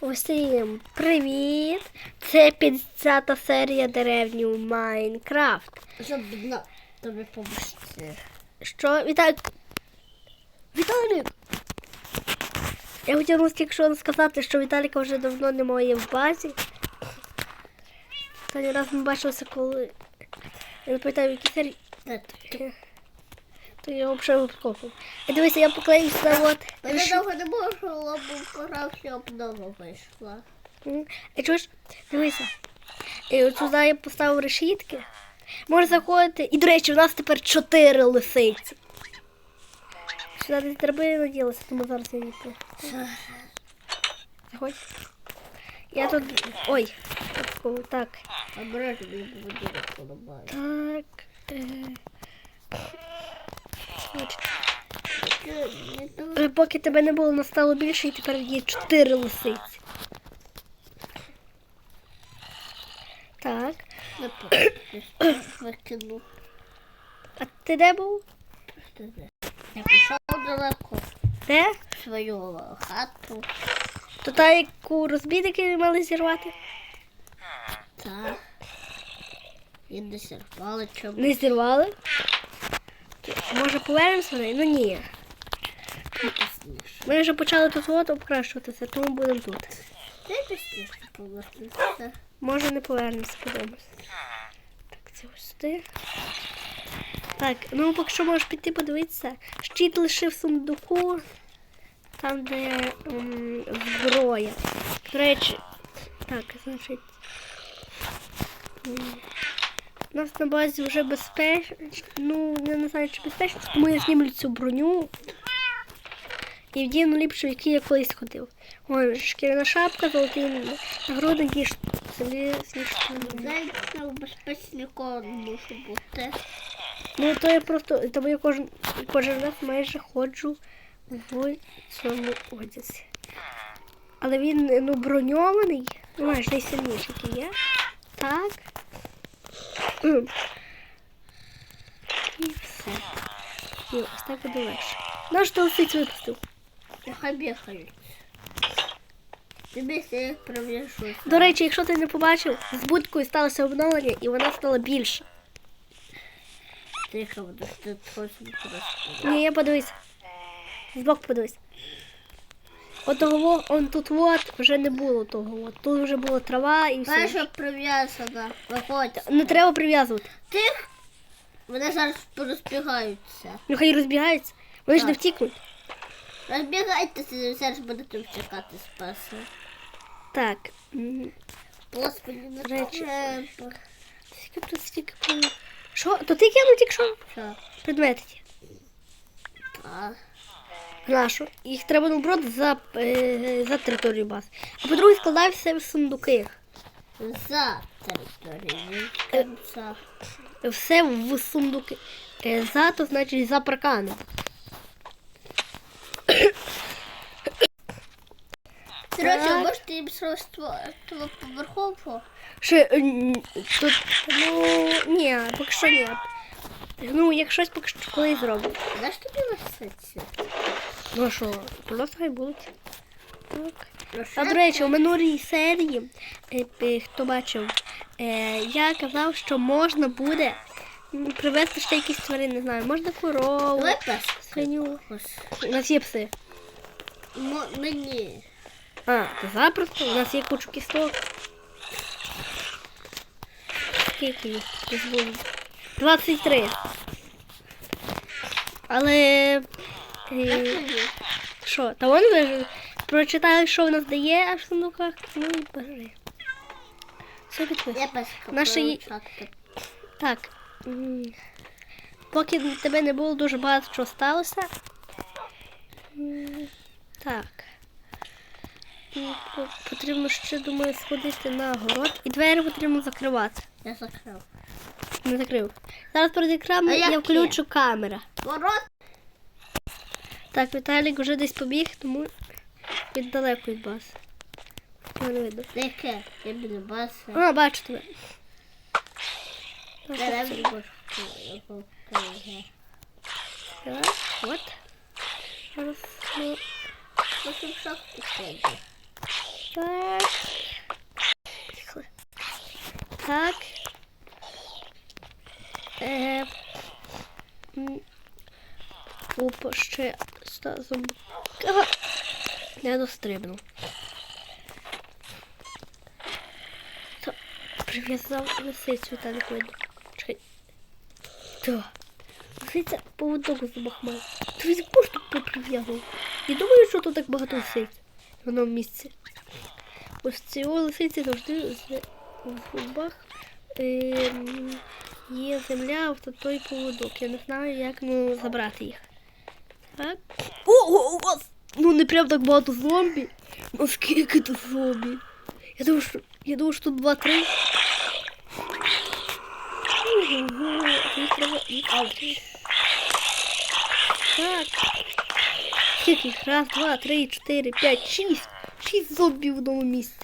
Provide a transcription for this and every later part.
Усім привіт! Це 50 серія деревні Майнкрафт. Щоб на тобі побачити. Що? Вітаю! Віталік! Я хотів тільки що сказати, що Віталіка вже давно немає в базі. Останній раз ми бачилися, коли. Я не пам'ятаю, серії. Де ти? То я взагалі випадково. І дивися, я поклею сюди от. Мене довго не було, бо пора всі обнова вийшла. І чуєш, дивися. І от сюди я поставив решітки. Можна заходити. І, до речі, у нас тепер чотири лисиці. Сюди десь драбини наділися, тому зараз я їх. Заходь. Я тут. Ой. Так. Обережно мені буде. Так. Е... Е, Поки тебе не було, настало більше, і тепер є чотири лисиці. Так. Викину. А ти де був? Я пішов далеко Де? в свою хату. То та, яку розбійники мали зірвати? Та. І не сірвали чому. Не зірвали? Може повернемося в? Ну ні. Ми вже почали тут от обкрашуватися, тому будемо тут. Може не повернемося, подивимося. Так, це ось сюди. Так, ну поки що можеш піти подивитися. Щит лишив в сундуку, там, де м, зброя. До речі, так, значить. У нас на базі вже безпечно. Ну, я не знаю, чи безпечно, тому я знімлю цю броню. І вдіну ліпшу, в який я колись ходив. Вон, шкіряна шапка, золотий нагрудник і собі штани. Зайця у безпечнику мушу бути. Ну, то я просто, тому я кожен, кожен раз майже ходжу в цьому одязі. Але він ну, броньований, ну, майже найсильніший який є. Так. І все. І ось так буде легше. Наш толстиць випустив. Нехай бігають. Тобі все пров'яжуся. До речі, якщо ти не побачив, з будкою сталося обновлення і вона стала більша. Тихо, буду ти трохи просто. Ні, я подивись. Збоку подивись. От того, он тут от вже не було того. От. Тут вже була трава і все. Перша прив'язана. Виходь. Не треба прив'язувати. Тих. Вони зараз порозбігаються. Ну хай розбігаються. Вони ж не Так. втікнуть. Розбігайтеся, зараз будете втікати з пасу. Так. Господи, не Речі. Скільки тут стільки? Що? То ти кинув тільки що? Що? Предмети. ті. Нашу. Їх треба наоборот за, е, за територію баз. А по-друге, складай все в сундуки. за територією кінця. Все в сундуки. Е, За, то значить за паркани. Короче, Так. можете їм щось поверхово? Ще е, тут, ну, ні, поки що ні. Ну, як щось поки що колись зроблю. Знаєш тобі лисиці? Ну що, просто хай будуть. Так. А до речі, у минулій серії, е, е, хто бачив, е, я казав, що можна буде привезти ще якісь тварини, не знаю, можна корову, свиню. У нас є пси. Мені. А, то запросто, у нас є кучу кісток. Скільки їх? Збуду. 23. Але. Е, що, та вон ви ж прочитали, що в нас дає аж в сундуках. Ну і бери. Все підписано. Наша. Так. Поки тебе не було, дуже багато чого сталося. Так. Потрібно ще, думаю, сходити на город. І двері потрібно закривати. Я закрив. Не закрив. Зараз перед екраном я включу камеру. Ворот. Так, Віталік вже десь побіг, тому він далеко від вас. Його не видно. Яке? Я біля баси. А, бачу тебе. Так, от. Так. Так. Е, Опа, ще ста зомбака. Не Прив'язав лисицю та не видно. Чекай. Та. Лисиця поводок з зубах має. Ти від кого ж тут прив'язав? Не думаю, що тут так багато лисиць в одному місці. Ось цього лисиці завжди в зубах ем, є земля, а той поводок. Я не знаю, як ну, забрати їх. Так. Ого, у вас! Ну не прям так багато зомбі. Ну скільки тут зомбі? Я думаю, що, я думаю, що тут два-три. Так. Скільки їх? Раз, два, три, чотири, п'ять, шість. Шість зомбі в одному місці.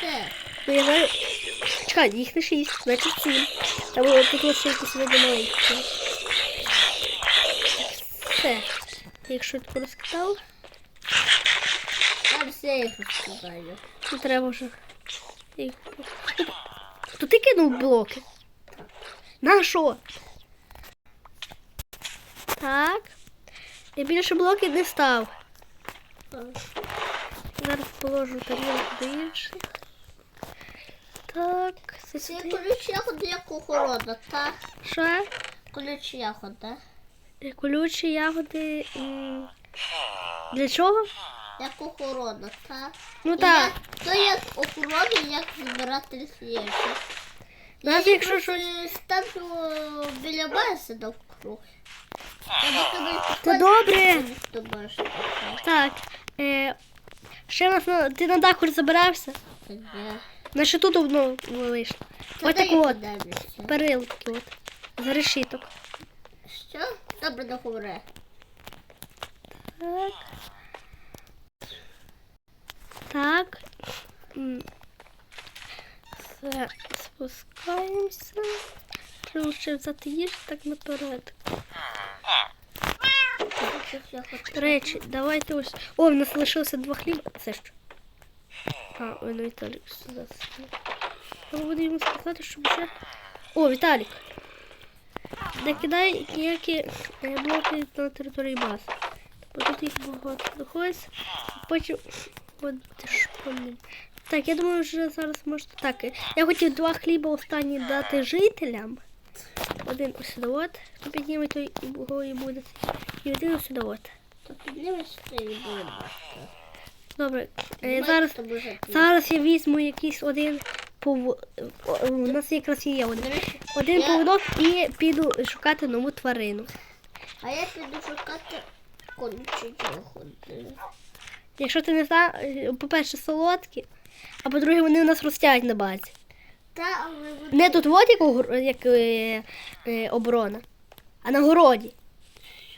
Де? Ну, я знаю. Чекай, їх не шість, значить сім. Там було тут лише якісь види маленькі. Все. Як швидко розкатав, Там все їх розкидаю. то треба вже. їх- То ти кинув блоки? На що? Так. Я більше блоків не став. Зараз положу тарілку до інших. Так, Це ключ ягоди як охорона, так? Ще. Ключ ягода. Колючі ягоди. Для чого? Як охорона, так? Ну так. То як охорона, як збирати свіжі. Навіть якщо якщо щось ставлю біля бази навкруг. Та добре. Так. Е, ще у нас на, ти на дах забирався? Ні. Значить тут одно вийшло. Ось так от. Перилки от. За решіток. Що? Добре, договори. Так. Так. М. Все, спускаємося. Треба ще взяти їжу так наперед. Щось я хочу. До речі, давайте ось. О, в нас лишилося два хліба. Це що? А, ой, ну Віталік сюди. Треба буде йому сказати, щоб вже. О, Віталік! Не кидай ніякі е, блоки на території бази. Бо тут їх багато знаходиться. Потім. От шпалім. Так, я думаю, вже зараз можна. Так, е, я хотів два хліба останні дати жителям. Один сюди от. Хто підніме, той і буде. І один сюди от. То піднімешся і буде. Добре, е, зараз, зараз я візьму якийсь один пов... о, У нас якраз є один. Один Я- поводок і піду шукати нову тварину. А я піду шукати ягоди. Якщо ти не знаєш, по-перше, солодкі, а по-друге, вони у нас ростять на базі. Та, але вони... Не тут от як, як е, е, оборона, а на городі.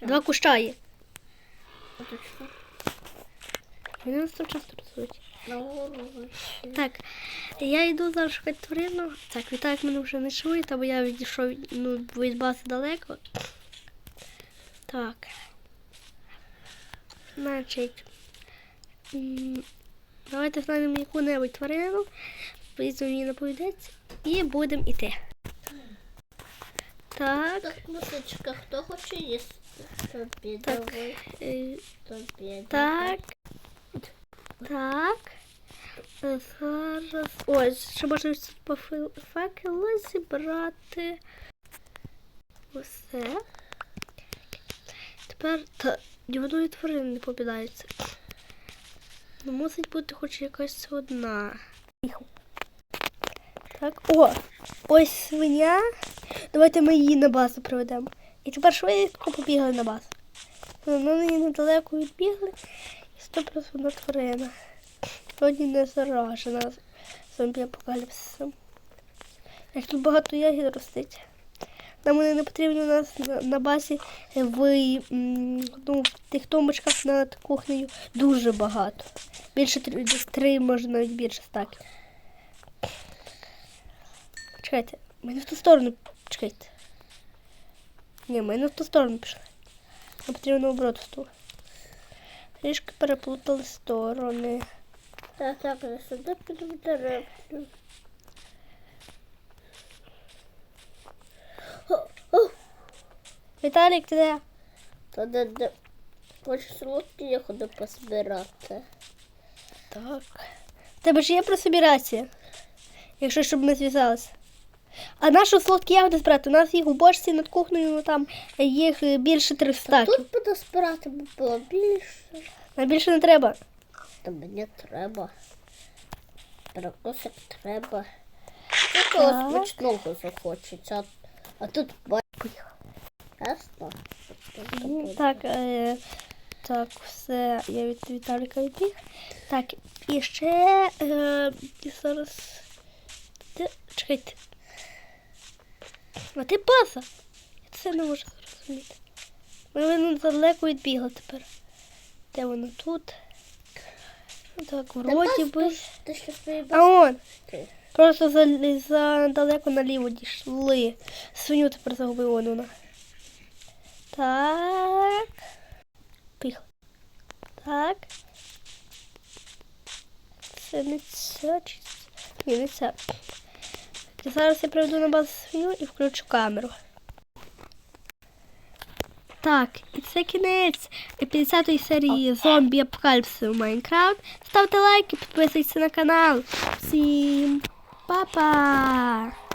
Два куща є. Вони нас там часто ростуть. Так, я йду зараз шукати тварину. Так, Віталік мене вже не чує, бо я відійшов від- ну, від бази далеко. Так. Значить. Давайте знайдемо яку-небудь тварину, візьмемо її на повідець і будемо йти. Так. Так, мусичка, хто хоче їсти? Тобі Так. давай. е, Тобі Так. Так. Е, Зараз. Ось, ще можна факелу зібрати. Усе. Тепер та ні тварини не попадається. Ну, мусить бути хоч якась одна. Так, о! Ось свиня. Давайте ми її на базу приведемо. І тепер швидко побігли на базу. Ну, Ми її недалеко відбігли. І сто одна тварина. Сьогодні не заражена зомбі апокаліпсисом. Як тут багато ягід ростить. Нам вони не потрібні у нас на, на базі в, ну, в тих томочках над кухнею дуже багато. Більше три, може навіть більше стаків. Чекайте, ми не в ту сторону. Чекайте. Ні, ми не в ту сторону пішли. Нам потрібно наоборот в ту. Трішки переплутали сторони. Так, так, не сюди о, Віталік, ти де? Та де, де. Хоче солодкі я ходу посбирати. Так. Тебе ж є прособірація? Якщо щоб ми зв'язалися. А нашу солодкі ягоди збирати? У нас їх у бочці над кухнею, ну там їх е, більше 300. Тут буду збирати, бо було більше. Нам більше не треба. Та мені треба. Перекусик треба. Так. смачного захочеться. А, тут. Ясно? Так, е, так, все, я від Віталіка відбіг. Так, і ще е, зараз. Чекайте. А ти база? Я це не можу зрозуміти. Вона далеко відбігла тепер. Де вона тут? Так, вроді би. Ти А он! Просто за, за далеко наліво дійшли. Свиню тепер загубив вон вона. Так. Пих. Так. Це не ця чи це? Ні, не ця. Так, зараз я приведу на базу свою і включу камеру. Так, і це кінець 50-ї серії зомбі апокаліпсису в Майнкрафт. Ставте лайки, підписуйтесь на канал. Всім па-па!